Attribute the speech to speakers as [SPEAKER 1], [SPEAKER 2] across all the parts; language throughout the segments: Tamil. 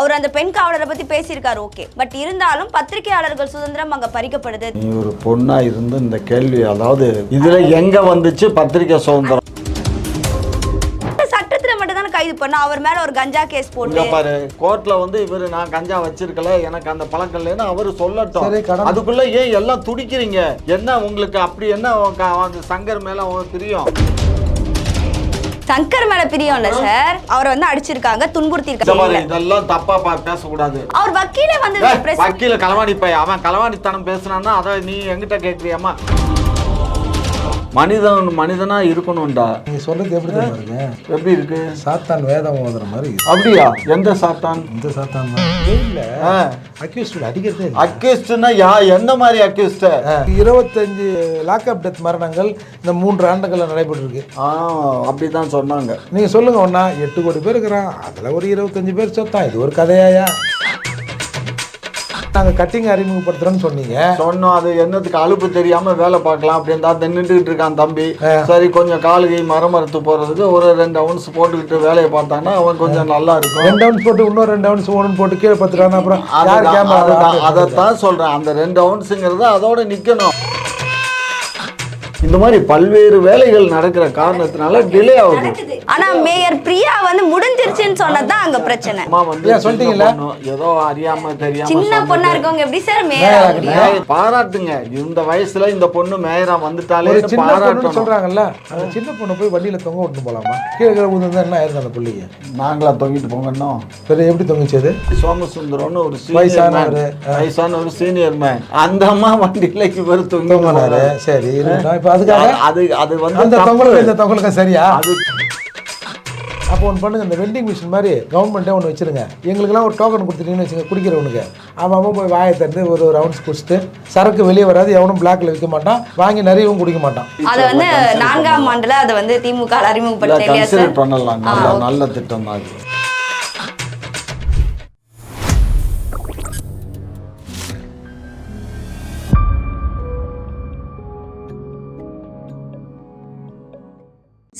[SPEAKER 1] அவர் அந்த பெண் காவலரை பத்தி பேசியிருக்காரு ஓகே பட் இருந்தாலும் பத்திரிகையாளர்கள் சுதந்திரம் அங்க பறிக்கப்படுது.
[SPEAKER 2] நீ ஒரு பொண்ணா இருந்து இந்த கேள்வி அதாவது இதுல எங்க வந்துச்சு பத்திரிக்கை சுதந்திரம்?
[SPEAKER 1] சட்டத்துல மட்டும் தானே கைது பண்ண? அவர் மேல ஒரு கஞ்சா கேஸ் போட்டு.
[SPEAKER 2] பாரு கோர்ட்ல வந்து இவரு நான் கஞ்சா வச்சிருக்கல எனக்கு அந்த பழக்கம் இல்லைன்னு அவரு சொல்லட்டும். அதுக்குள்ள ஏன் எல்லாம் துடிக்கிறீங்க? என்ன உங்களுக்கு அப்படி என்ன சங்கர் மேல தெரியும்?
[SPEAKER 1] சங்கர் மேல பிரியம் இல்ல சார். அவரை வந்து அடிச்சிருக்காங்க துன்புறுத்தி இருக்காங்க
[SPEAKER 2] இதெல்லாம் தப்பா பா- பேசக்கூடாது.
[SPEAKER 1] அவர் வக்கீலே வந்து
[SPEAKER 2] வக்கீல களவாணி பைய அவன் களவாணித்தனம் பேசுனான்னா அதை நீ எங்கிட்ட கேட்குறியாமா மனிதன் மனிதனா இருக்கணும்டா.
[SPEAKER 3] நீங்க சொல்றது எப்படி தெரியுமா இருக்கு?
[SPEAKER 2] எப்படி இருக்கு?
[SPEAKER 3] சாத்தான் வேதம் ஓதுற மாதிரி.
[SPEAKER 2] அப்படியா? எந்த சாத்தான்?
[SPEAKER 3] இந்த சாத்தான்
[SPEAKER 2] ஆ.
[SPEAKER 3] அக்யூஸ்ட் அடிக்கிறதே இல்லை.
[SPEAKER 2] அக்யூஸ்ட்னா யா எந்த மாதிரி அக்யூஸ்ட்
[SPEAKER 3] இருபத்தஞ்சு லாக்அப் டெத் மரணங்கள் இந்த மூன்று ஆண்டுகள்ல நடைபெற்றிருக்கு.
[SPEAKER 2] ஆ அப்படிதான் சொன்னாங்க.
[SPEAKER 3] நீங்க சொல்லுங்க ஒண்ணா. எட்டு கோடி பேர் இருக்கிறான். அதுல ஒரு இருபத்தஞ்சு பேர் சொத்தான் இது ஒரு கதையாயா? நாங்க கட்டிங் அறிமுகப்படுத்துறோம்னு சொன்னீங்க.
[SPEAKER 2] சொன்னோம். அது என்னத்துக்கு அலுப்பு தெரியாம வேலை பார்க்கலாம் அப்படின்னு தான் நின்றுட்டு இருக்கான் தம்பி. சரி கொஞ்சம் காலுகை மரமறுத்து போறதுக்கு ஒரு ரெண்டு அவுன்ஸ் போட்டுக்கிட்டு வேலையை பார்த்தான்னா அவன் கொஞ்சம் நல்லா இருக்கும்.
[SPEAKER 3] ரெண்டு அவுன்ஸ் போட்டு இன்னொரு ரெண்டு அவுன்ஸ் ஒன்று போட்டு கீழே பத்துறாங்க அப்புறம்
[SPEAKER 2] அதுதான், அதைத்தான் சொல்றேன். அந்த ரெண்டு அவுன்ஸுங்கிறது அதோட நிக்கணும். இந்த மாதிரி பல்வேறு வேலைகள் நடக்கிற காரணத்தினால டிலே ஆகுது.
[SPEAKER 1] ஆனா மேயர் பிரியா வந்து முடிஞ்சிருச்சுன்னு சொன்னதுதான் அங்க பிரச்சனை.
[SPEAKER 2] அம்மா வந்து பொண்ணு, ஏதோ அறியாம தெரியாம
[SPEAKER 1] சின்ன. பொண்ணா இருக்கவங்க எப்படி சார் மேயர்
[SPEAKER 2] பாராட்டுங்க. இந்த வயசுல இந்த பொண்ணு மேயரா வந்துட்டாலே பாராட்டணும்.
[SPEAKER 3] சொல்றாங்கல்ல அந்த சின்ன பொண்ணு போய் வண்டியில தொங்க விட்டு போலாமா? கீழே கீழே விழுந்தா என்ன ஆயிருக்கும் அந்த பிள்ளைங்க
[SPEAKER 2] நாங்களா தொங்கிட்டு போங்கன்னோம்
[SPEAKER 3] சரி எப்படி தொங்குச்சு அது?
[SPEAKER 2] சோமசுந்தரம்னு ஒரு சீனியர்
[SPEAKER 3] வயசானவரு.
[SPEAKER 2] வயசான ஒரு சீனியர் மேன் அந்த அம்மா வண்டியில இவர் தொங்கி
[SPEAKER 3] தொங்கினாரு. சரி இருக்கட்டும் இப்போ அதுக்காக
[SPEAKER 2] அது அது வந்து
[SPEAKER 3] அந்த. தொங்கலுக்கு இந்த தொங்கலுக்கு சரியா?
[SPEAKER 2] அது
[SPEAKER 3] அப்போ ஒன்று பண்ணுங்க இந்த வெண்டிங் மிஷின் மாதிரி கவர்மெண்ட்டே ஒன்று வச்சிருங்க. எங்களுக்கெல்லாம் ஒரு டோக்கன் கொடுத்துட்டீங்கன்னு வச்சுங்க குடிக்கிறவனுக்கு. அவன் அவன் போய் வாயை திறந்து ஒரு ரவுண்ட்ஸ் குடிச்சிட்டு சரக்கு வெளியே வராது எவனும் பிளாக்ல விற்க மாட்டான் வாங்கி நிறையவும் குடிக்க மாட்டான்.
[SPEAKER 1] அது வந்து நான்காம் ஆண்டுல அதை வந்து திமுக அறிமுகப்படுத்த
[SPEAKER 2] பண்ணலாம். நல்ல நல்ல திட்டம் தான்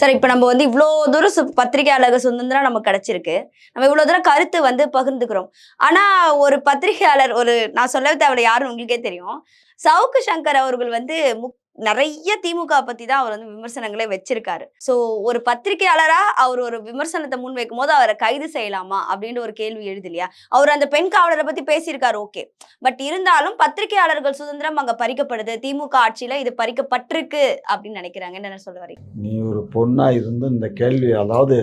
[SPEAKER 1] சார் இப்போ நம்ம வந்து இவ்வளோ தூரம் சு- பத்திரிகையாளர் சுதந்திரம் நமக்கு கிடைச்சிருக்கு. நம்ம இவ்வளோ தூரம் கருத்து வந்து பகிர்ந்துக்கிறோம். ஆனா ஒரு பத்திரிகையாளர் ஒரு நான் சொல்ல தேவையில்ல யாருன்னு உங்களுக்கே தெரியும். சவுக்கு சங்கர் அவர்கள் வந்து முக்- நிறைய திமுக பத்தி தான் அவர் வந்து விமர்சனங்களே வச்சிருக்காரு. சோ ஒரு பத்திரிகையாளரா அவர் ஒரு விமர்சனத்தை முன்வைக்கும் போது அவரை கைது செய்யலாமா அப்படின்ற ஒரு கேள்வி எழுது இல்லையா அவர் அந்த பெண் காவலரை பத்தி பேசியிருக்காரு ஓகே. பட் இருந்தாலும் பத்திரிகையாளர்கள் சுதந்திரம் அங்க பறிக்கப்படுது. திமுக ஆட்சியில இது பறிக்கப்பட்டிருக்கு அப்படின்னு நினைக்கிறாங்க. என்ன சொல்ல வரீங்க?
[SPEAKER 2] நீ ஒரு பொண்ணா இருந்து இந்த கேள்வி அதாவது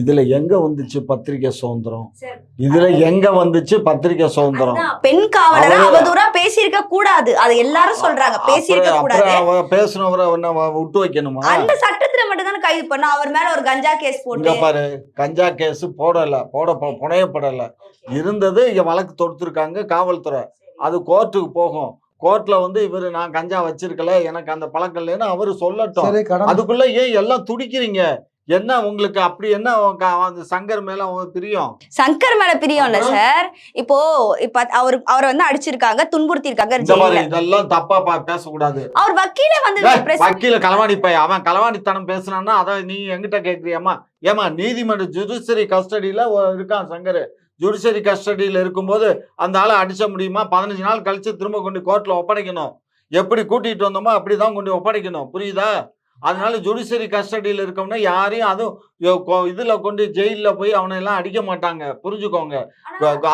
[SPEAKER 2] இதுல எங்க வந்துச்சு பத்திரிக்கை சுதந்திரம். இதுல எங்க வந்துச்சு பத்திரிக்கை சுதந்திரம்?
[SPEAKER 1] பெண் காவலரா அவதூறா பேசியிருக்க கூடாது. அது எல்லாரும் சொல்றாங்க. பேசியிருக்க கூடாது.
[SPEAKER 2] பேசுனவரை விட்டு வைக்கணுமா?
[SPEAKER 1] அந்த சட்டத்துல மட்டும் தானே கைது பண்ண? அவர் மேல ஒரு கஞ்சா கேஸ் போட்டு
[SPEAKER 2] பாரு கஞ்சா கேஸ் போடல போட புனையப்படல. இருந்தது இங்க வழக்கு தொடுத்திருக்காங்க காவல்துறை. அது கோர்ட்டுக்கு போகும். கோர்ட்ல வந்து இவரு நான் கஞ்சா வச்சிருக்கல எனக்கு அந்த பழக்கம் இல்லைன்னு அவரு சொல்லட்டும். அதுக்குள்ள ஏன் எல்லாம் துடிக்கிறீங்க? என்ன உங்களுக்கு அப்படி என்ன அந்த சங்கர் மேல பிரியம்?
[SPEAKER 1] சங்கர் மேல பிரியம் இல்ல சார். இப்போ இப்ப அவர் அவரை வந்து அடிச்சிருக்காங்க துன்புறுத்தி இருக்காங்க
[SPEAKER 2] இதெல்லாம் தப்பா பேசக்கூடாது.
[SPEAKER 1] அவர் வக்கீலே வந்து
[SPEAKER 2] வக்கீல களவாணி பைய அவன் களவாணித்தனம் பேசுனான்னா அதை நீ எங்கிட்ட கேக்குறியாமா ஏமா நீதிமன்ற ஜுடிஷியரி கஸ்டடியில இருக்கான் சங்கர். ஜுடிஷியரி கஸ்டடியில இருக்கும்போது அந்த ஆளை அடிச்ச முடியுமா? பதினஞ்சு நாள் கழிச்சு திரும்ப கொண்டு கோர்ட்ல ஒப்படைக்கணும். எப்படி கூட்டிட்டு வந்தோமோ அப்படிதான் கொண்டு ஒப்படைக்கணும். புரியுதா? அதனால ஜுடிஷியரி கஸ்டடியில் இருக்கவன யாரையும் அதுவும் இதுல கொண்டு ஜெயில்ல போய் அவனை எல்லாம் அடிக்க மாட்டாங்க. புரிஞ்சுக்கோங்க.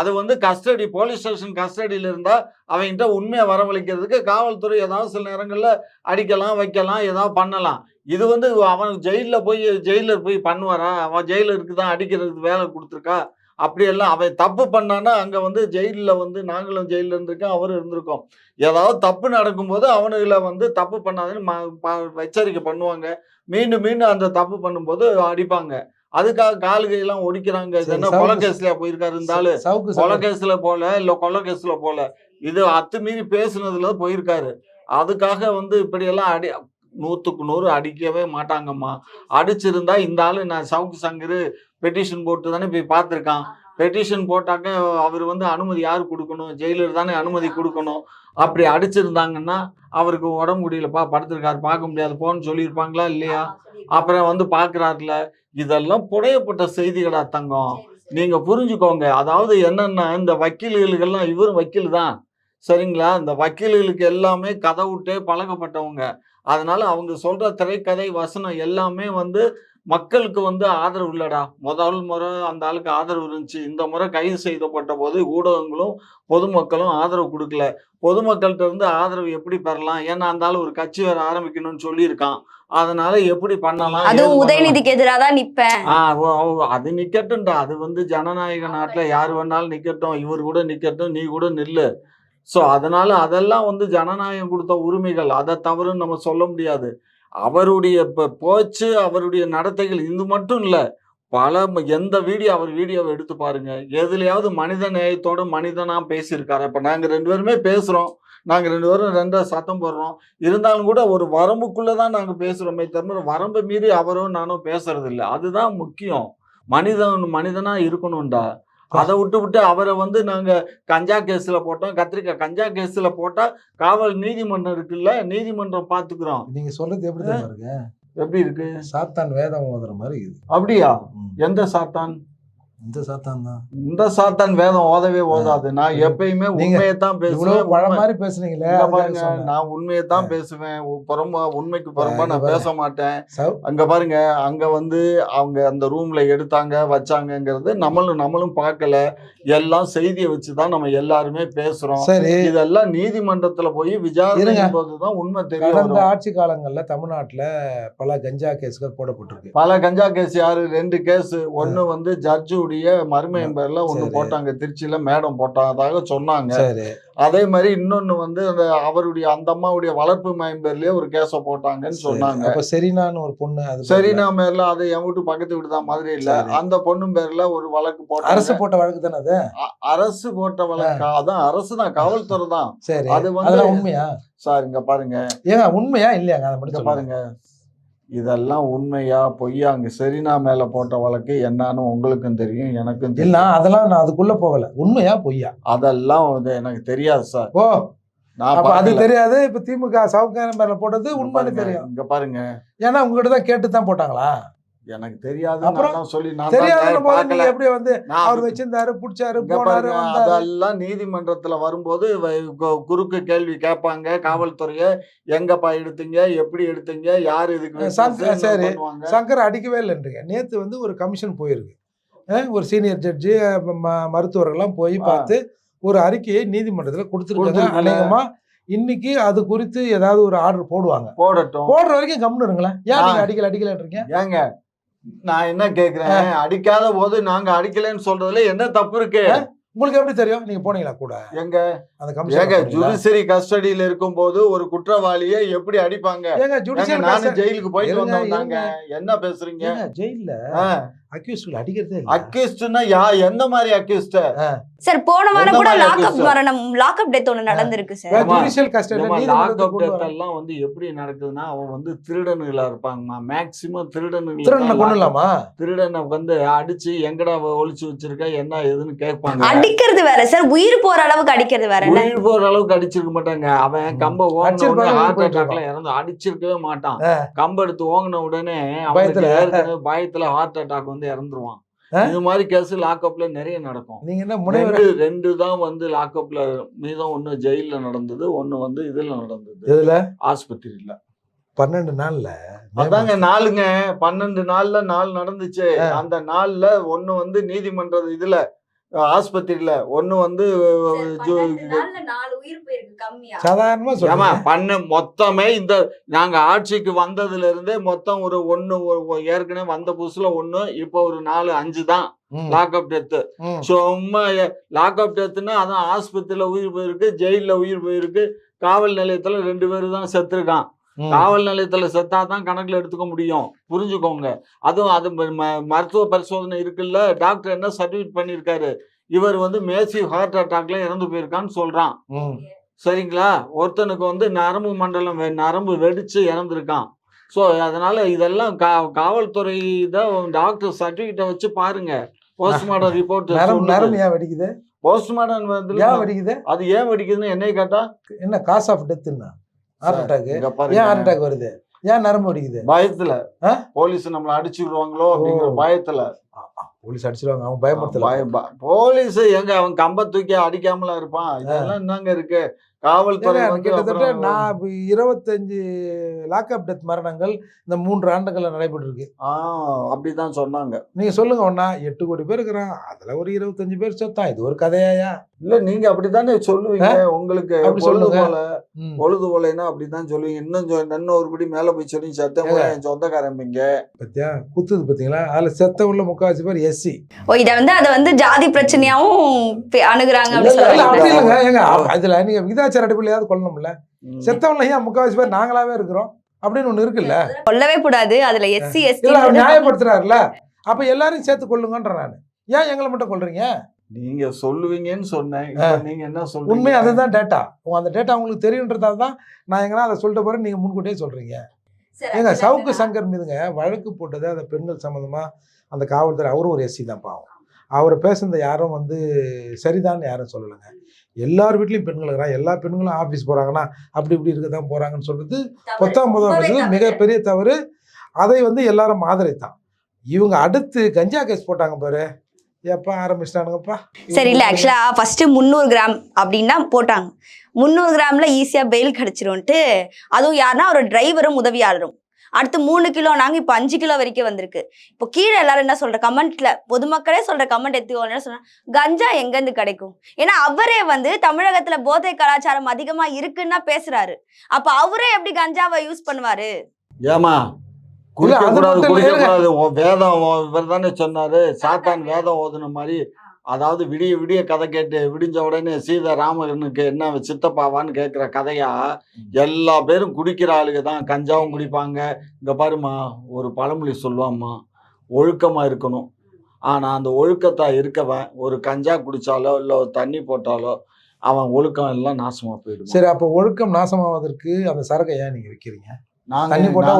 [SPEAKER 2] அது வந்து கஸ்டடி போலீஸ் ஸ்டேஷன் கஸ்டடியில் இருந்தா அவன்கிட்ட உண்மையை வரவழைக்கிறதுக்கு காவல்துறை ஏதாவது சில நேரங்கள்ல அடிக்கலாம் வைக்கலாம் ஏதாவது பண்ணலாம். இது வந்து அவன் ஜெயில்ல போய் ஜெயிலர் போய் பண்ணுவாரா? அவன் ஜெயிலருக்கு தான் அடிக்கிறதுக்கு வேலை கொடுத்துருக்கா? அப்படியெல்லாம் அவன் தப்பு பண்ணான்னா அங்க வந்து ஜெயிலில் வந்து நாங்களும் ஜெயிலில் இருந்திருக்கோம் அவரும் இருந்திருக்கோம். ஏதாவது தப்பு நடக்கும்போது அவனுங்களை வந்து தப்பு பண்ணாதுன்னு எச்சரிக்கை பண்ணுவாங்க. மீண்டும் மீண்டும் அந்த தப்பு பண்ணும்போது அடிப்பாங்க. அதுக்காக காலுகையெல்லாம் ஒடிக்கிறாங்க. இது என்ன கொலை கேஸ்லயா போயிருக்காரு இருந்தாலும் கொலை கேஸ்ல போல இல்ல கொலை கேஸ்ல போல. இது அத்துமீறி பேசுனதுல போயிருக்காரு. அதுக்காக வந்து இப்படி எல்லாம் அடி நூத்துக்கு நூறு அடிக்கவே மாட்டாங்கம்மா. அடிச்சிருந்தா இந்த ஆளு நான் சவுக்கு சங்கரு பெட்டிஷன் போட்டு தானே போய் பார்த்துருக்கான். பெட்டிஷன் போட்டாக்க அவர் வந்து அனுமதி யார் கொடுக்கணும்? ஜெயிலர் தானே அனுமதி கொடுக்கணும். அப்படி அடிச்சிருந்தாங்கன்னா அவருக்கு உடம்பு முடியலப்பா படுத்திருக்காரு பார்க்க முடியாது போன்னு சொல்லியிருப்பாங்களா இல்லையா? அப்புறம் வந்து பார்க்கறாருல இதெல்லாம் புனையப்பட்ட செய்திகளா தங்கம். நீங்க புரிஞ்சுக்கோங்க. அதாவது என்னன்னா இந்த வக்கீல்களுக்கெல்லாம் இவரும் வக்கீல் தான் சரிங்களா? இந்த வக்கீல்களுக்கு எல்லாமே கதை விட்டே பழக்கப்பட்டவங்க. அதனால அவங்க சொல்ற திரைக்கதை வசனம் எல்லாமே வந்து மக்களுக்கு வந்து ஆதரவு இல்லடா. முதல் முறை அந்த ஆளுக்கு ஆதரவு இருந்துச்சு. இந்த முறை கைது செய்யப்பட்ட போது ஊடகங்களும் பொதுமக்களும் ஆதரவு கொடுக்கல. பொதுமக்கள்கிட்ட இருந்து ஆதரவு எப்படி பெறலாம்? ஏன்னா அந்த ஆள் ஒரு கட்சி வேற ஆரம்பிக்கணும்னு சொல்லியிருக்கான். அதனால எப்படி பண்ணலாம்? பண்ணலாம்?
[SPEAKER 1] உதயநிதிக்கு எதிராக தான் நிப்பேன்.
[SPEAKER 2] அது நிக்கட்டும்டா. அது வந்து ஜனநாயக நாட்டுல யார் வேணாலும் நிக்கட்டும். இவர் கூட நிக்கட்டும் நீ கூட நில்லு. சோ அதனால அதெல்லாம் வந்து ஜனநாயகம் கொடுத்த உரிமைகள். அதை தவறுன்னு நம்ம சொல்ல முடியாது. அவருடைய போச்சு அவருடைய நடத்தைகள். இது மட்டும் இல்லை பல எந்த வீடியோ அவர் வீடியோவை எடுத்து பாருங்க. எதுலையாவது மனித நேயத்தோட மனிதனா பேசியிருக்காரு. இப்ப நாங்க ரெண்டு பேருமே பேசுறோம். நாங்க ரெண்டு பேரும் ரெண்டா சத்தம் போடுறோம். இருந்தாலும் கூட ஒரு வரம்புக்குள்ளதான் நாங்க பேசுறோமே தவிர வரம்பு மீறி அவரும் நானும் பேசுறது இல்லை அதுதான் முக்கியம். மனிதன் மனிதனா இருக்கணும்டா. அதை விட்டு விட்டு அவரை வந்து நாங்க கஞ்சா கேஸ்ல போட்டோம். கத்திரிக்காய் கஞ்சா கேஸ்ல போட்டா காவல் நீதிமன்றம் இருக்குல்ல நீதிமன்றம் பாத்துக்கிறோம்.
[SPEAKER 3] நீங்க சொல்றது எப்படி இருக்கு?
[SPEAKER 2] எப்படி இருக்கு?
[SPEAKER 3] சாத்தான் வேதம் ஓதுற மாதிரி இருக்குது
[SPEAKER 2] அப்படியா. எந்த சாத்தான்?
[SPEAKER 3] இந்த சாத்தான் தான்?
[SPEAKER 2] இந்த சாத்தான் வேதம் ஓதவே ஓதாது. நான் எப்பயுமே உண்மையை தான் பேசுவேன்.
[SPEAKER 3] பழ மாதிரி அதுக்காக
[SPEAKER 2] பாருங்க. நான் உண்மையை தான் பேசுவேன். புறம்பா உண்மைக்கு
[SPEAKER 3] இங்க
[SPEAKER 2] நான். பேச மாட்டேன். அங்க பாருங்க அங்க வந்து அவங்க அந்த ரூம்ல எடுத்தாங்க வச்சாங்கங்கிறது நம்மளும் நம்மளும் பார்க்கல. எல்லாம் செய்தியை வச்சுதான் நம்ம எல்லாருமே பேசுறோம்.
[SPEAKER 3] சரி.
[SPEAKER 2] இதெல்லாம் நீதிமன்றத்துல போய்
[SPEAKER 3] இருங்க.
[SPEAKER 2] போதுதான் உண்மை தெரிய
[SPEAKER 3] கடந்த
[SPEAKER 2] வரும்.
[SPEAKER 3] ஆட்சி காலங்கள்ல தமிழ்நாட்டுல பல கஞ்சா கேஸ்கள் போடப்பட்டிருக்கு.
[SPEAKER 2] பல கஞ்சா கேஸ் யாரு? ரெண்டு கேஸ். ஒண்ணு வந்து ஜட்ஜுடைய பேர்ல ஒண்ணு
[SPEAKER 3] சரி.
[SPEAKER 2] போட்டாங்க. திருச்சியில மேடம் போட்டதாக சொன்னாங்க. அதே மாதிரி இன்னொன்னு வந்து அந்த அவருடைய அந்த அம்மாவுடைய வளர்ப்பு மயம் பேர்லயே ஒரு கேஸ போட்டாங்கன்னு. சொன்னாங்க.
[SPEAKER 3] அப்ப சரினான்னு ஒரு பொண்ணு அது
[SPEAKER 2] சரி நான் பேர்ல அது என் வீட்டு பக்கத்து வீடு தான். மாதிரி இல்ல. அந்த பொண்ணும் பேர்ல ஒரு வழக்கு போட்டாங்க.
[SPEAKER 3] அரசு போட்ட வழக்கு தானே அது?
[SPEAKER 2] அரசு போட்ட வழக்கு. அதான் அரசு தான். காவல்துறை தான்.
[SPEAKER 3] சரி.
[SPEAKER 2] அது வந்து-
[SPEAKER 3] உண்மையா?
[SPEAKER 2] சார் இங்க பாருங்க.
[SPEAKER 3] ஏங்க உண்மையா? இல்லையாங்க அதை மட்டும்.
[SPEAKER 2] பாருங்க. இதெல்லாம் உண்மையா? பொய்யா? அங்க செரினா மேல போட்ட வழக்கு என்னன்னு உங்களுக்கும் தெரியும் எனக்கும்
[SPEAKER 3] இல்ல
[SPEAKER 2] தெரியும்
[SPEAKER 3] அதெல்லாம் நான் அதுக்குள்ள போகல. உண்மையா பொய்யா?
[SPEAKER 2] அதெல்லாம் வந்து எனக்கு தெரியாது சார்
[SPEAKER 3] ஓ
[SPEAKER 2] நான்
[SPEAKER 3] அது. தெரியாது இப்ப திமுக சவுக்கான மேல போட்டது உண்மைன்னு தெரியும்.
[SPEAKER 2] இங்க பாருங்க.
[SPEAKER 3] ஏன்னா உங்ககிட்ட தான் கேட்டு தான் போட்டாங்களா?
[SPEAKER 2] எனக்கு தெரியாது
[SPEAKER 3] அப்புறம்
[SPEAKER 2] சொல்லி நான்
[SPEAKER 3] தெரியாத போது. நீங்க எப்படி வந்து அவர் வச்சிருந்தாரு புடிச்சாரு போனாரு
[SPEAKER 2] அதெல்லாம் நீதிமன்றத்துல வரும்போது குறுக்கு கேள்வி கேட்பாங்க காவல்துறைய எங்கப்பா எடுத்தீங்க எப்படி எடுத்தீங்க யார் இதுக்கு
[SPEAKER 3] சங்க-
[SPEAKER 2] witness
[SPEAKER 3] சரி. சங்கர் அடிக்கவே இல்லைன்றீங்க நேத்து வந்து ஒரு கமிஷன் போயிருக்கு ஒரு சீனியர் ஜட்ஜி மருத்துவர்கள்லாம் போய். பார்த்து ஒரு அறிக்கையை நீதிமன்றத்துல கொடுத்துருக்காங்க
[SPEAKER 2] கொடுத்திருக்காங்க.
[SPEAKER 3] அநேகமா இன்னைக்கு அது குறித்து ஏதாவது ஒரு ஆர்டர் போடுவாங்க
[SPEAKER 2] போடட்டும்
[SPEAKER 3] போடுற வரைக்கும் கம்னு இருங்களேன் ஏன். நீங்க அடிக்கல அடிக்கலன்றீங்க
[SPEAKER 2] ஏங்க நான் என்ன கேக்குறேன்? அடிக்காத போது நாங்க அடிக்கலைன்னு சொல்றதுல என்ன தப்பு இருக்கு
[SPEAKER 3] உங்களுக்கு எப்படி தெரியும்? நீங்க போனீங்களா கூட?
[SPEAKER 2] எங்க?
[SPEAKER 3] அந்த கமிஷன்
[SPEAKER 2] ஜுடிஷியரி கஸ்டடியில இருக்கும் போது ஒரு குற்றவாளியை எப்படி அடிப்பாங்க? நானும் ஜெயிலுக்கு போயிட்டு வந்தவங்க என்ன பேசுறீங்க?
[SPEAKER 3] ஜெயில்ல அக்யூஸ்ட் அடிக்கிறதே இல்ல.
[SPEAKER 2] அக்யூஸ்ட்னா யா எந்த மாதிரி அக்யூஸ்ட்
[SPEAKER 1] சார் போன வாரம் கூட லாக்அப்? மரணம் லாக்அப் டெத் ஒண்ணு நடந்திருக்கு சார்.
[SPEAKER 3] ஜுடிஷியல் கஸ்டடியில
[SPEAKER 2] லாக்அப் டெத் எல்லாம் வந்து எப்படி நடக்குதுன்னா அவன் வந்து திருடனுகளா இருப்பாங்கம்மா.
[SPEAKER 3] திருடனை
[SPEAKER 2] திருடனுகள்
[SPEAKER 3] கொண்டுலாமா
[SPEAKER 2] திருடனை வந்து அடிச்சு எங்கடா ஒளிச்சு வச்சிருக்க என்ன ஏதுன்னு கேட்பாங்க.
[SPEAKER 1] அடிக்கிறது வேற சார் உயிர் போற அளவுக்கு அடிக்கிறது வேற
[SPEAKER 2] உயிர் போற அளவுக்கு அடிச்சிருக்க மாட்டாங்க. அவன். கம்ப ஓங்கின ஹார்ட் அட்டாக்ல இறந்து அடிச்சிருக்கவே மாட்டான். கம்ப எடுத்து ஓங்கின உடனே
[SPEAKER 3] பயத்துல.
[SPEAKER 2] பயத்துல ஹார்ட் அட்டாக் வந்து இறந்துருவான்.
[SPEAKER 3] ஆ?
[SPEAKER 2] இது மாதிரி கேஸ் லாக்அப்ல நிறைய நடக்கும்.
[SPEAKER 3] நீங்க என்ன முனைவர்
[SPEAKER 2] ரெண்டு தான் வந்து லாக்அப்ல மீதம் ஒண்ணு ஜெயில்ல நடந்தது ஒண்ணு வந்து இதுல நடந்தது.
[SPEAKER 3] எதுல?
[SPEAKER 2] ஆஸ்பத்திரியில.
[SPEAKER 3] பன்னெண்டு நாள்ல.
[SPEAKER 2] அதாங்க நாளுங்க. பன்னெண்டு நாள்ல நாள் நடந்துச்சு. அந்த நாள்ல ஒண்ணு வந்து நீதிமன்ற இதுல ஆஸ்பத்திரியில. ஒண்ணு வந்து ஜு-
[SPEAKER 1] நாலு உயிர் போயிருக்கு கம்மியா.
[SPEAKER 3] சாதாரணமா சொல்லுங்க
[SPEAKER 2] பண்ண மொத்தமே இந்த நாங்க ஆட்சிக்கு வந்ததுல இருந்தே மொத்தம் ஒரு ஒண்ணு ஏற்கனவே வந்த புதுசுல ஒண்ணு இப்போ ஒரு நாலு அஞ்சு தான்.
[SPEAKER 3] ம்,
[SPEAKER 2] லாக்அப் டெத்து. சும்மா லாக்அப் டெத்துன்னா அதான் ஆஸ்பத்திரியில உயிர் போயிருக்கு ஜெயில்ல உயிர் போயிருக்கு காவல் நிலையத்துல ரெண்டு பேரும் தான் செத்துருக்கான். காவல் நிலையத்துல செத்தா தான் கணக்குல எடுத்துக்க முடியும். புரிஞ்சுக்கோங்க. அதுவும் அது மருத்துவ பரிசோதனை இருக்குல்ல டாக்டர் என்ன சர்டிஃபிகேட் பண்ணியிருக்காரு? இவர் வந்து மேசிவ் ஹார்ட் அட்டாக்ல இறந்து போயிருக்கான்னு சொல்றான். சரிங்களா? ஒருத்தனுக்கு வந்து நரம்பு மண்டலம் நரம்பு வெடிச்சு இறந்துருக்கான். ஸோ அதனால இதெல்லாம் கா காவல்துறை தான் டாக்டர் சர்டிஃபிகேட்டை வச்சு பாருங்க. போஸ்ட்மார்ட்டம் ரிப்போர்ட்
[SPEAKER 3] நரம் ஏன் வெடிக்குது?
[SPEAKER 2] போஸ்ட்மார்ட்டம் வந்து
[SPEAKER 3] ஏன் வெடிக்குது?
[SPEAKER 2] அது ஏன் வெடிக்குதுன்னு என்னைய கேட்டா?
[SPEAKER 3] என்ன காஸ் ஆஃப் டெத்துன்னா ஹார்ட் அட்டாக் ஏன் ஹார்ட் அட்டாக் வருது? ஏன் நரம்பு வெடிக்குது
[SPEAKER 2] பயத்துல? போலீஸ் நம்மள அடிச்சு விடுவாங்களோ அப்படிங்கிற. பயத்துல.
[SPEAKER 3] போலீஸ் அடிச்சிருவாங்க. அவங்க பயமுறுத்தல.
[SPEAKER 2] போலீஸ் எங்க அவன் கம்ப தூக்கி அடிக்காமலா இருப்பான்? இதெல்லாம் என்னங்க இருக்கு? காவல்துறை
[SPEAKER 3] கிட்டத்தட்ட நான் இருபத்தஞ்சு லாக்அப் டெத் மரணங்கள் இந்த மூன்று ஆண்டுகள்ல நடைபெற்றிருக்கு.
[SPEAKER 2] ஆ அப்படிதான் சொன்னாங்க.
[SPEAKER 3] நீங்க சொல்லுங்க ஒண்ணா எட்டு கோடி பேர் இருக்கிறான் அதுல ஒரு இருபத்தஞ்சு பேர் செத்தான் இது ஒரு கதையாயா?
[SPEAKER 2] இல்ல நீங்க அப்படித்தானே சொல்லுவீங்க உங்களுக்கு
[SPEAKER 3] சொல்லுங்க.
[SPEAKER 2] பொழுது போலைன்னா அப்படிதான் சொல்லுவீங்க. இன்னும் இன்னும் ஒரு படி மேல போய் சொல்லி சத்தம்
[SPEAKER 3] ஏங்க.
[SPEAKER 2] என் சொந்தக்காரம்பிங்க
[SPEAKER 3] பத்தியா? குத்துது பாத்தீங்களா? அதுல செத்த உள்ள முக்காவாசி பேர் எஸ்சி
[SPEAKER 1] ஓ இதை வந்து அதை வந்து ஜாதி பிரச்சனையாவும் அணுகுறாங்க
[SPEAKER 3] அதுல நீங்க விகிதாச்சார அடிப்படையில் ஏதாவது கொள்ளணும்ல செத்தவன்ல ஏன் முக்காவாசி பேர் நாங்களாவே இருக்கிறோம்? அப்படின்னு ஒண்ணு இருக்குல்ல?
[SPEAKER 1] கொல்லவே கூடாது. அதுல எஸ்சி எஸ்டி
[SPEAKER 3] நியாயப்படுத்துறாருல அப்ப எல்லாரையும் சேர்த்து கொள்ளுங்கன்ற நான். ஏன் எங்களை மட்டும் கொல்றீங்க?
[SPEAKER 2] நீங்க சொல்லுவீங்கன்னு சொன்னேன். இப்ப நீங்க என்ன சொல்றீங்க?
[SPEAKER 3] உண்மை அதுதான் டேட்டா அந்த டேட்டா உங்களுக்கு தெரியுன்றதால தான் நான் எங்கன்னா அதை சொல்லிட்டு போறேன் நீங்க முன்கூட்டியே சொல்றீங்க. ஏங்க சவுக்கு சங்கர் மீதுங்க வழக்கு போட்டது அந்த பெண்கள் சம்மந்தமா அந்த காவல்துறை அவரும் ஒரு எஸ்சி தான் பாவம். அவரை பேசுனது யாரும் வந்து சரிதான் யாரும் சொல்லலைங்க. எல்லார் வீட்லயும் பெண்கள் இருக்கிறாங்க. எல்லா பெண்களும் ஆஃபீஸ் போறாங்கன்னா அப்படி இப்படி இருக்க தான் போறாங்கன்னு சொல்றது பத்தொன்பதாம் வருஷம் மிகப்பெரிய தவறு. அதை வந்து எல்லாரும் ஆதரித்தான். இவங்க அடுத்து கஞ்சா கேஸ் போட்டாங்க பாரு. எப்ப ஆரம்பிச்சிட்டானுங்கப்பா.
[SPEAKER 1] சரி இல்ல ஆக்சுவலா ஃபர்ஸ்ட் முந்நூறு கிராம் அப்படின்னா போட்டாங்க. முந்நூறு கிராம்ல ஈஸியா பெயில் கிடைச்சிரும்ட்டு அதுவும் யாருன்னா ஒரு டிரைவரும் உதவியாளரும். அடுத்து மூணு கிலோ நாங்க இப்ப அஞ்சு கிலோ வரைக்கும் வந்திருக்கு. இப்போ கீழே எல்லாரும் என்ன சொல்ற கமெண்ட்ல பொதுமக்களே சொல்ற கமெண்ட் எடுத்துக்கோ என்ன சொன்னா கஞ்சா எங்க இருந்து கிடைக்கும்? ஏன்னா அவரே வந்து தமிழகத்துல போதை கலாச்சாரம் அதிகமா இருக்குன்னா பேசுறாரு. அப்ப அவரே எப்படி கஞ்சாவை யூஸ் பண்ணுவாரு?
[SPEAKER 2] ஏமா
[SPEAKER 3] இல்ல,
[SPEAKER 2] குடிக்க
[SPEAKER 3] அது
[SPEAKER 2] கூடாது
[SPEAKER 3] மட்டும்
[SPEAKER 2] குடிக்க
[SPEAKER 3] இல்ல.
[SPEAKER 2] கூடாது உன் வேதம் இவர் தானே சொன்னாரு. சாத்தான் வேதம் ஓதுன மாதிரி அதாவது விடிய விடிய கதை கேட்டு விடிஞ்ச உடனே சீதா ராமனுக்கு என்ன சித்தப்பாவான்னு கேட்குற கதையா எல்லா பேரும் குடிக்கிற ஆளுங்க தான் கஞ்சாவும் குடிப்பாங்க. இங்க பாருமா ஒரு பழமொழி சொல்லுவாம்மா ஒழுக்கமா இருக்கணும். ஆனா அந்த ஒழுக்கத்தா இருக்கவன் ஒரு கஞ்சா குடிச்சாலோ இல்லை ஒரு தண்ணி போட்டாலோ அவன் ஒழுக்கம் எல்லாம் நாசமா போயிடும்
[SPEAKER 3] சரி அப்போ ஒழுக்கம் நாசமாவதற்கு அந்த சரக்கை ஏன் நீங்க விக்கிறீங்க?
[SPEAKER 2] நாங்க
[SPEAKER 3] தண்ணி போட்டா.